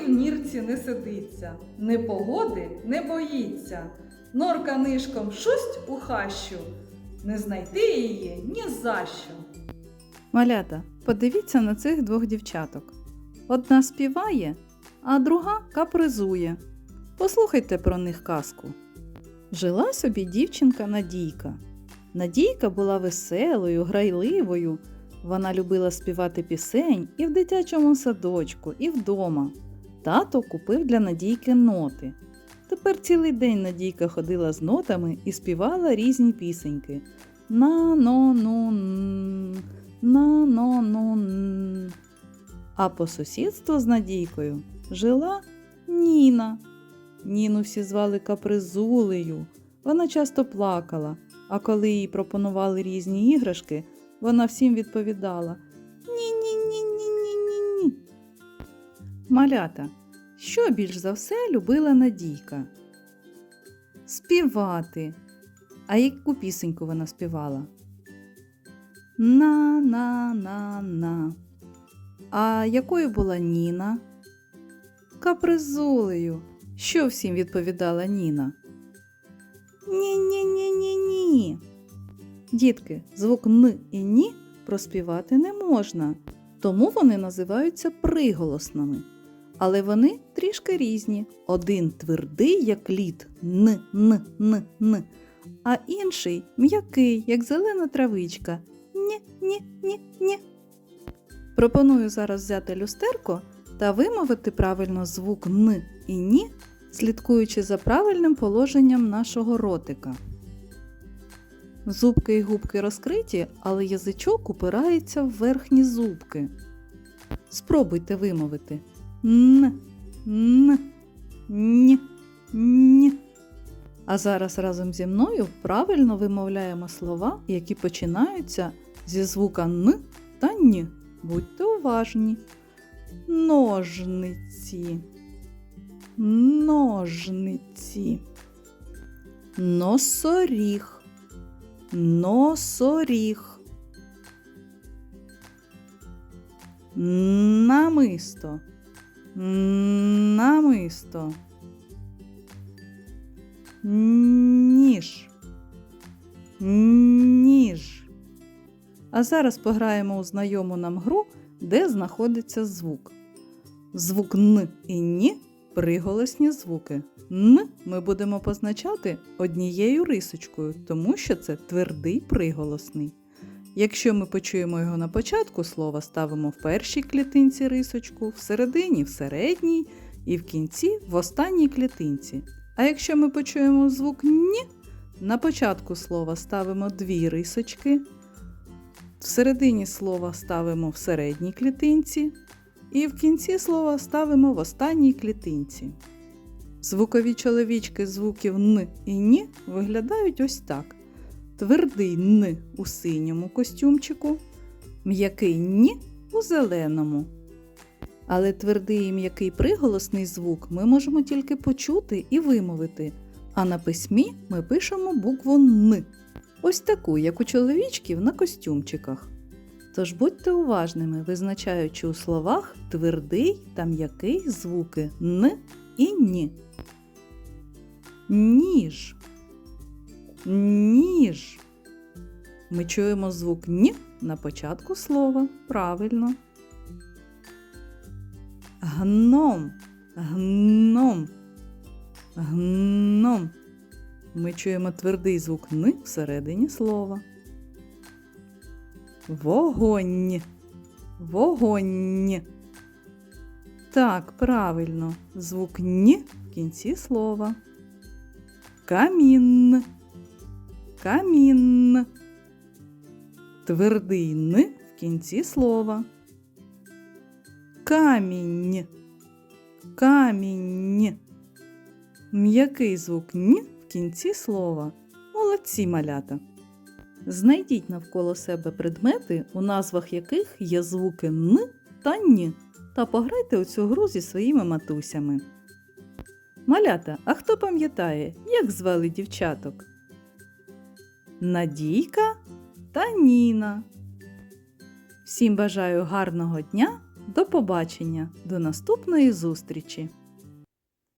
в нірці не сидиться, непогоди не боїться. Норка нишком шусть у хащу, не знайти її ні за що. Малята, подивіться на цих двох дівчаток. Одна співає, а друга капризує. Послухайте про них казку. Жила собі дівчинка Надійка. Надійка була веселою, грайливою. Вона любила співати пісень і в дитячому садочку, і вдома. Тато купив для Надійки ноти. Тепер цілий день Надійка ходила з нотами і співала різні пісеньки. на но ну на но ну А по сусідству з Надійкою жила Ніна. Ніну всі звали капризулею. Вона часто плакала, а коли їй пропонували різні іграшки, вона всім відповідала Ні-ні-ні-ні-ні-ні-ні. Малята, що більш за все любила Надійка? Співати. А яку пісеньку вона співала? На-на-на-на. А якою була Ніна? Капризулею. Що всім відповідала Ніна? Ні-ні-ні-ні-ні. Дітки, звук Н і Ні проспівати не можна, тому вони називаються приголосними. Але вони трішки різні. Один твердий, як лід Н, Н, Н, Н, а інший м'який, як зелена травичка. Ні, ні, ні, ні. Пропоную зараз взяти люстерко та вимовити правильно звук Н і Ні, слідкуючи за правильним положенням нашого ротика. Зубки і губки розкриті, але язичок упирається в верхні зубки. Спробуйте вимовити Н, Н, Ні, Ні. А зараз разом зі мною правильно вимовляємо слова, які починаються зі звука Н та Н. Будьте уважні. Ножниці. Ножниці. Носоріг. Носоріг. Намисто. Намисто. Ніж. Ніж. А зараз пограємо у знайому нам гру, де знаходиться звук. Звук Н і Ні приголосні звуки. Н ми будемо позначати однією рисочкою, тому що це твердий приголосний. Якщо ми почуємо його на початку слова, ставимо в першій клітинці рисочку, всередині в середній і в кінці в останній клітинці. А якщо ми почуємо звук Ні, на початку слова ставимо дві рисочки, в середині слова ставимо в середній клітинці, і в кінці слова ставимо в останній клітинці. Звукові чоловічки звуків Н і Ні виглядають ось так. Твердий Н у синьому костюмчику, м'який Ні у зеленому. Але твердий і м'який приголосний звук ми можемо тільки почути і вимовити, а на письмі ми пишемо букву Н. Ось таку, як у чоловічків на костюмчиках. Тож будьте уважними, визначаючи у словах твердий та м'який звуки Н і Ні. Ніж. Ніж. Ми чуємо звук Ні на початку слова. Правильно. Гном. Гном. Гном. Ми чуємо твердий звук Н всередині слова. Вогонь. Вогонь. Так, правильно. Звук Н в кінці слова. Камін. Камін. Твердий Н в кінці слова. Камінь. Камінь. М'який звук Н в кінці слова. Молодці малята. Знайдіть навколо себе предмети, у назвах яких є звуки Н та Н, та пограйте у цю гру зі своїми матусями. Малята, а хто пам'ятає, як звали дівчаток? Надійка та Ніна. Всім бажаю гарного дня, До побачення, до наступної зустрічі!